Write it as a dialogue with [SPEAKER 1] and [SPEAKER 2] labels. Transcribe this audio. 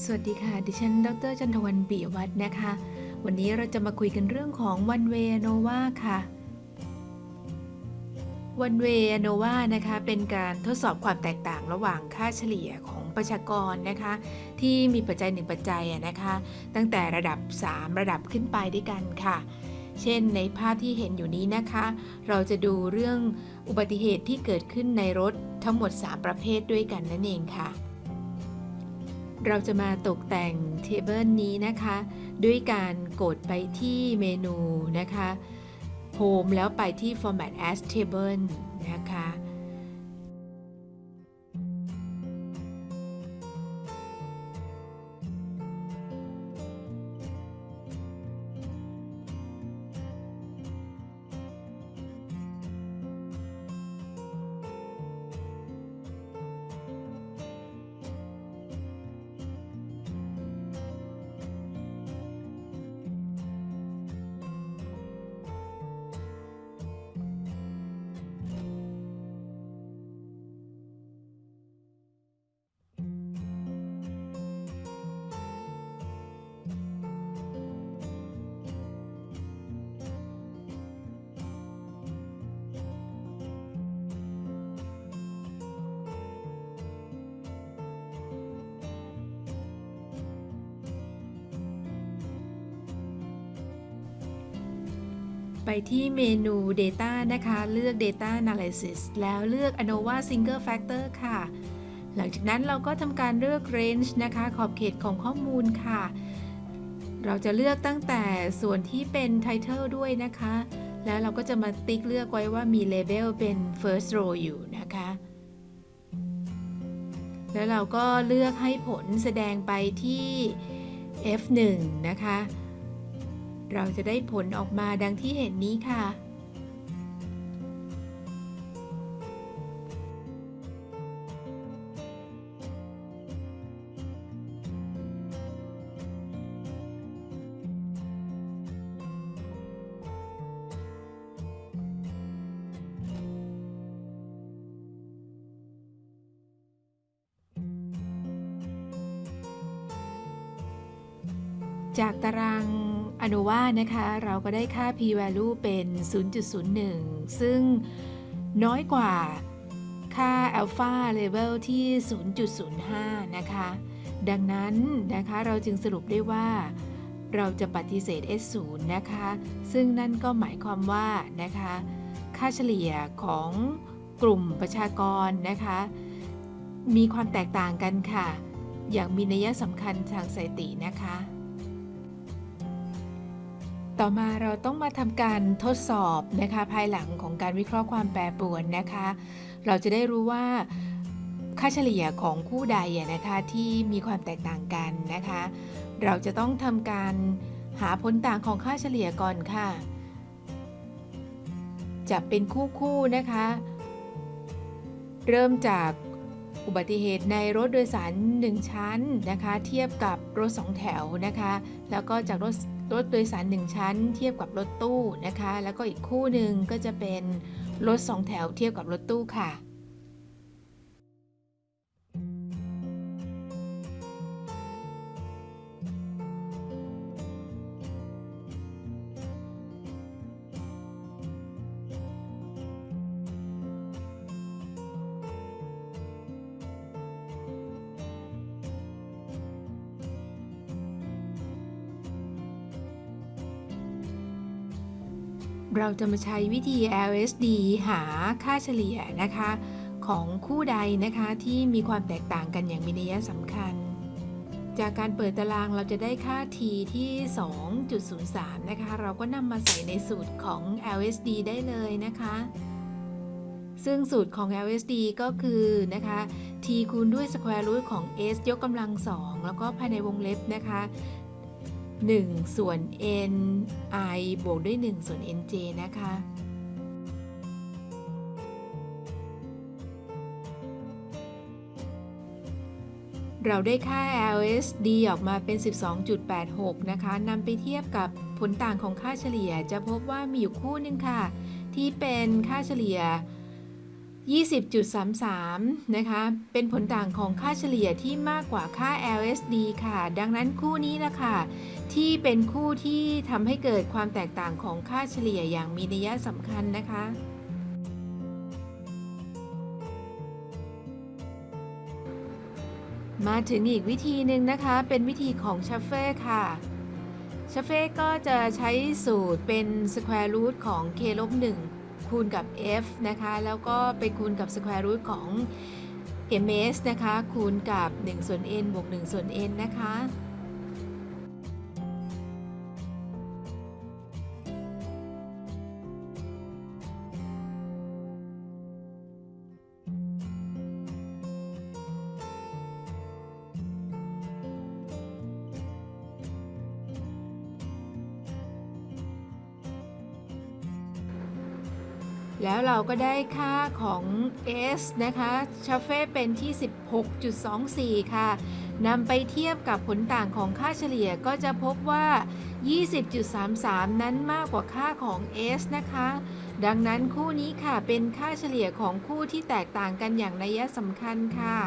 [SPEAKER 1] สวัสดีค่ะ ดิฉัน ดรจันทวันปิยวัฒน์นะคะ วันนี้เราจะมาคุยกันเรื่องของ One Way ANOVA ค่ะ One Way ANOVA นะคะเป็นการทดสอบความแตกต่างระหว่างค่าเฉลี่ยของประชากรนะคะ ที่มีปัจจัยหนึ่งปัจจัยนะคะ ตั้งแต่ระดับ 3 ระดับขึ้นไปด้วยกันค่ะ เช่นในภาพที่เห็นอยู่นี้นะคะ เราจะดูเรื่องอุบัติเหตุที่เกิดขึ้นในรถทั้งหมด 3 ประเภทด้วยกันนั่นเองค่ะ เราจะมาตกแต่งเทเบิลนี้นะคะ ด้วยการกดไปที่เมนูนะคะ Home แล้วไปที่ Format as Table นะคะ ไปที่เมนู Data นะคะ เลือก Data Analysis แล้วเลือก ANOVA Single Factor ค่ะ หลังจากนั้นเราก็ทำการเลือก Range นะคะ ขอบเขตของข้อมูลค่ะ เราจะเลือกตั้งแต่ส่วนที่เป็น Title ด้วยนะคะ แล้วเราก็จะมาติ๊กเลือกไว้ว่ามี Label เป็น First Row อยู่นะคะ แล้วเราก็เลือกให้ผลแสดงไปที่ F1 นะคะ เราจะได้ผลออกมาดังที่เห็นนี้ค่ะ จากตาราง อนุว่านะคะเราก็ได้ค่า p-value เป็น 0.01 ซึ่งน้อยกว่าค่า alpha level ที่ 0.05 นะคะ ดังนั้นนะคะเราจึงสรุปได้ว่าเราจะปฏิเสธ S0 นะคะ ซึ่งนั่นก็หมายความว่านะคะ ค่าเฉลี่ยของกลุ่มประชากรนะคะ มีความแตกต่างกันค่ะ อย่างมีนัยสำคัญทางสถิตินะคะ ต่อมาเราต้องมาทำการทดสอบนะคะภายหลังของการวิเคราะห์ความแปรปรวนนะคะ เราจะได้รู้ว่าค่าเฉลี่ยของคู่ใดนะคะที่มีความแตกต่างกันนะคะ เราจะต้องทำการหาผลต่างของค่าเฉลี่ยก่อนค่ะ จะเป็นคู่คู่ๆนะคะ เริ่มจากอุบัติเหตุในรถโดยสาร 1 ชั้นนะคะ เทียบกับรถ 2 แถวนะคะ แล้วก็จากรถ รถโดยสาร 1 ชั้น เทียบกับรถตู้นะคะ แล้วก็อีกคู่หนึ่งก็จะเป็นรถ2แถวเทียบกับรถตู้ค่ะ เราจะมาใช้วิธี LSD หาค่าเฉลี่ยนะคะ ของคู่ใดนะคะที่มีความแตกต่างกันอย่างมีนัยสำคัญ จากการเปิดตารางเราจะได้ค่า t ที่ 2.03 นะคะ เราก็นำมาใส่ในสูตรของ LSD ได้เลยนะคะ ซึ่งสูตรของ LSD ก็คือนะคะ t คูณด้วย square root ของ s ยกกำลัง2แล้วก็ภายในวงเล็บนะคะ 1 ส่วน n i บวกด้วย 1 ส่วน n j นะคะ เราได้ค่า LSD ออกมาเป็น 12.86 นะคะนำไปเทียบกับผลต่างของค่าเฉลี่ยจะพบว่ามีอยู่คู่หนึ่งค่ะ ที่เป็นค่าเฉลี่ย 20.33 นะคะ เป็นผลต่างของค่าเฉลี่ยที่มากกว่าค่า LSD ค่ะ ดังนั้นคู่นี้ละค่ะ ที่เป็นคู่ที่ทำให้เกิดความแตกต่างของค่าเฉลี่ยอย่างมีนัยสำคัญนะคะมาถึงอีกวิธีหนึ่งนะคะ เป็นวิธีของชัฟเฟ่ค่ะชัฟเฟ่ก็จะใช้สูตรเป็น square root ของ k ลบ1 คูณกับ f นะคะ แล้วก็ไปคูณกับ square root ของ ms นะคะ คูณกับ1ส่วน n บวก1ส่วน n นะคะ แล้วเราก็ได้ค่าของ S นะคะชัฟเฟ่เป็นที่ 16.24 ค่ะนำไปเทียบกับผลต่างของค่าเฉลี่ยก็จะพบว่า 20.33 นั้นมากกว่าค่าของ S นะคะ ดังนั้นคู่นี้ค่ะเป็นค่าเฉลี่ยของคู่ที่แตกต่างกันอย่างนัยสำคัญค่ะ